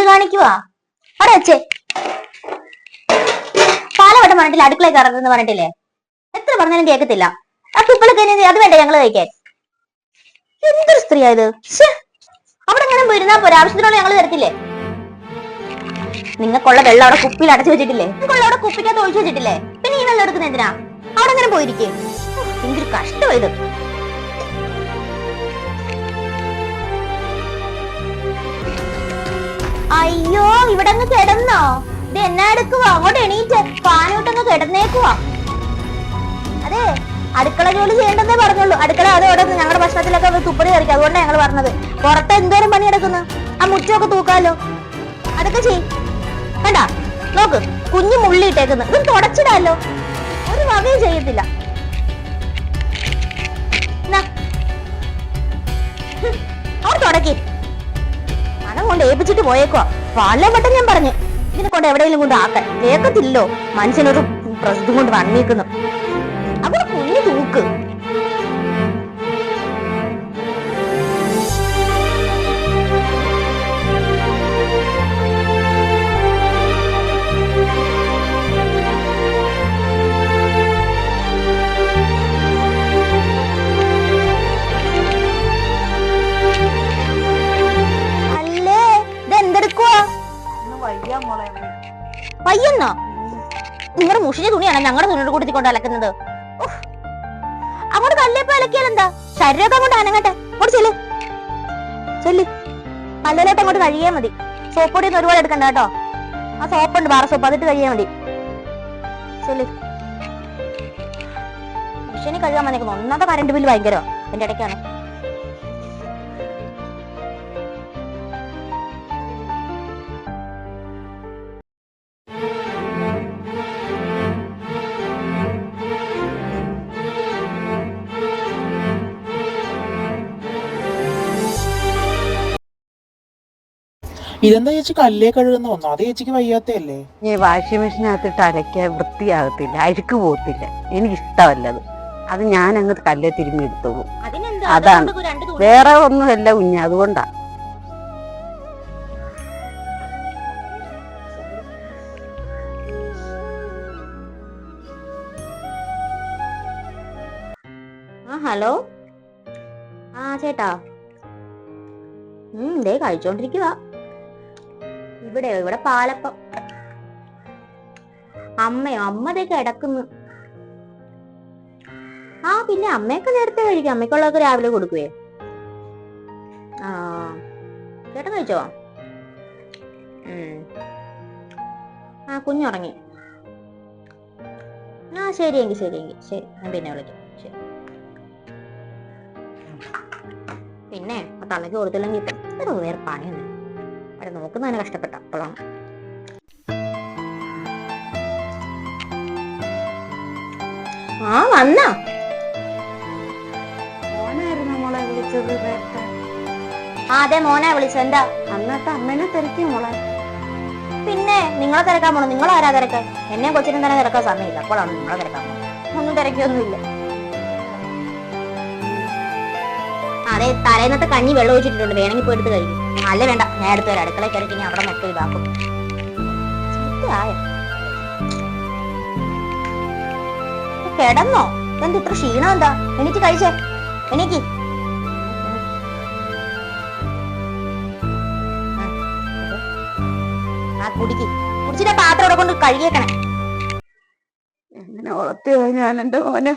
കാണിക്കുവാ? അവിടെ വെച്ചേ. പാലവട്ടം പറഞ്ഞിട്ടില്ല അടുക്കള കയറുന്നെന്ന് പറഞ്ഞിട്ടില്ലേ? എത്ര പറഞ്ഞാലും കേൾക്കത്തില്ല. ആ കുപ്പിളൊക്കെ അത് വേണ്ട ഞങ്ങൾ കഴിക്കാൻ. എന്തൊരു സ്ത്രീ ആയത് അവിടെ അങ്ങനെ പോയിരുന്നാ പോരാ ആവശ്യത്തിനുള്ള ഞങ്ങൾ തരത്തില്ലേ? നിങ്ങൾക്കുള്ള വെള്ളം അവിടെ കുപ്പിയിൽ അടച്ചു വെച്ചിട്ടില്ലേ? നിങ്ങൾക്കുള്ള അവിടെ കുപ്പിക്കകത്ത് ഒഴിച്ചു വെച്ചിട്ടില്ലേ? പിന്നെ ഈ വെള്ളം എടുക്കുന്ന എന്തിനാ? അവിടെ അങ്ങനെ പോയിരിക്കേ. എന്തൊരു കഷ്ടമാ അയ്യോ ഇവിടെ അങ്ങ് കിടന്നോ. ഇത് എന്നാ എടുക്കുവാ? അങ്ങോട്ട് എണീറ്റ് പാനോട്ടങ്ങ് കിടന്നേക്കുവാ. അതെ അടുക്കള ജോലി ചെയ്യണ്ടെന്നേ പറഞ്ഞുള്ളൂ. അടുക്കള അത് ഓടുന്നു ഞങ്ങളുടെ ഭക്ഷണത്തിലൊക്കെ തുപ്പടി കയറിക്കും. അതുകൊണ്ടാണ് ഞങ്ങൾ പറഞ്ഞത്. പുറത്ത് എന്തോരം പണി എടുക്കുന്നു ആ മുറ്റമൊക്കെ തൂക്കാലോ. അതൊക്കെ ചെയ്. വേണ്ട നോക്ക് കുഞ്ഞു മുള്ളിയിട്ടേക്കുന്നു ഇത് തുടച്ചിടാലോ. ഒരു വകയും ചെയ്യത്തില്ല. ഏൽപ്പിച്ചിട്ട് പോയേക്കുവാ. പല വട്ടം ഞാൻ പറഞ്ഞു. ഇതിനെ കൊണ്ട് എവിടെയെങ്കിലും കൊണ്ട് ആക്കാൻ. കേൾക്കത്തില്ലോ മനുഷ്യനൊരു പ്രസിദ്ധം കൊണ്ട് വന്നേക്കുന്നു. അവിടെ കുഞ്ഞു തൂക്ക്. പയ്യെന്നോ നിങ്ങളുടെ മുഷിഞ്ഞ തുണിയാണ് ഞങ്ങളുടെ തുണിയുടെ കൂട്ടത്തിൽ കൊണ്ട് അലക്കുന്നത്. അങ്ങോട്ട് കല്ലേപ്പോ അലക്കിയാൽ എന്താ? ശരീരമൊക്കെ അങ്ങോട്ട് അനങ്ങട്ടെ. അങ്ങോട്ട് ചെല്ല്. ചെല്ല്. പല്ലിലോട്ട് അങ്ങോട്ട് കഴിയാ മതി. സോപ്പ് ഒന്ന് ഒരുപാട് എടുക്കണ്ട കേട്ടോ. ആ സോപ്പുണ്ട് ബാറ സോപ്പ്. അതിട്ട് കഴിയാ മതി. ചെല്ല്. മിഷീനിൽ കഴുകാൻ വന്നേക്കുന്നു. ഒന്നാമത്തെ കറണ്ട് ബില്ല് ഭയങ്കര എന്റെ ഇടയ്ക്കാണ്. ഇതെന്താ ചേച്ചി കല്ലേ കഴുകുന്ന ഒന്നോ? അത് ചേച്ചിക്ക് വയ്യാത്തല്ലേ ഞാൻ വാഷിംഗ് മെഷീനകത്തിട്ട് അലക്കാൻ വൃത്തിയാകത്തില്ല അഴുക്ക് പോകത്തില്ല. എനിക്ക് അത് അത് ഞാൻ അങ്ങ് കല്ലേ തിരുമ്മി എടുത്തോളൂ. അതാണ്. വേറെ ഒന്നുമല്ല കുഞ്ഞ് അതുകൊണ്ടാ. ആ ഹലോ? ആ ചേട്ടാ. ഉം ദേ കഴിച്ചോണ്ടിരിക്കുക ഇവിടെ ഇവിടെ പാലപ്പം. അമ്മയോ അമ്മ ദേ കിടക്കുന്നു. ആ പിന്നെ അമ്മയൊക്കെ നേരത്തെ കഴിക്കും. അമ്മയ്ക്കുള്ളതൊക്കെ രാവിലെ കൊടുക്കുവേ. ആ ചേട്ടൻ കഴിച്ചോ? ആ കുഞ്ഞുറങ്ങി. ആ ശരിയെങ്കിൽ ശരിയെങ്കിൽ ശരി ഞാൻ പിന്നെ വിളിക്കാം. ശരി. പിന്നെ തലയ്ക്ക് കൊടുത്തില്ലെങ്കിൽ ഇത്ര വേറെ പണിയൊന്നും അവിടെ തന്നെ കഷ്ടപ്പെട്ട അപ്പോഴാണ്. ആ വന്ന. മോനായിരുന്നു മോളെ വിളിച്ചത് നേരത്തെ ആ അതെ മോനെ വിളിച്ചു എന്താ? അന്നത്തെ അമ്മനെ തിരക്കി മോളെ. പിന്നെ നിങ്ങളെ തിരക്കാൻ പോണോ? നിങ്ങൾ ആരാ തിരക്കാൻ എന്നെ കൊച്ചിനും തന്നെ തിരക്കാൻ സമയമില്ല. അപ്പോഴാണ് നിങ്ങളെ തിരക്കാൻ പോകുന്നത് ഒന്നും തിരക്കിയൊന്നുമില്ല. അതെ തലേന്നത്തെ കഞ്ഞി വെള്ളം ഒഴിച്ചിട്ടുണ്ട് വേണമെങ്കിൽ പോയി എടുത്ത് കഴിക്കും. അല്ല വേണ്ട. ഞാൻ എടുത്ത് വരാം അടുക്കള കയറി ഇനി അവിടെ മൊത്തം ഇതാക്കും? കിടന്നോ? എന്താ ഇത്ര ക്ഷീണം എന്താ? എനിക്ക് കഴിച്ചേ. എനിക്ക് ആ കുടിച്ചിട്ട് പാത്രം അവിടെ കൊണ്ട് കഴുകിയേക്കണേ. എങ്ങനെ വളർത്തിയോ ഞാൻ എന്റെ മോനെ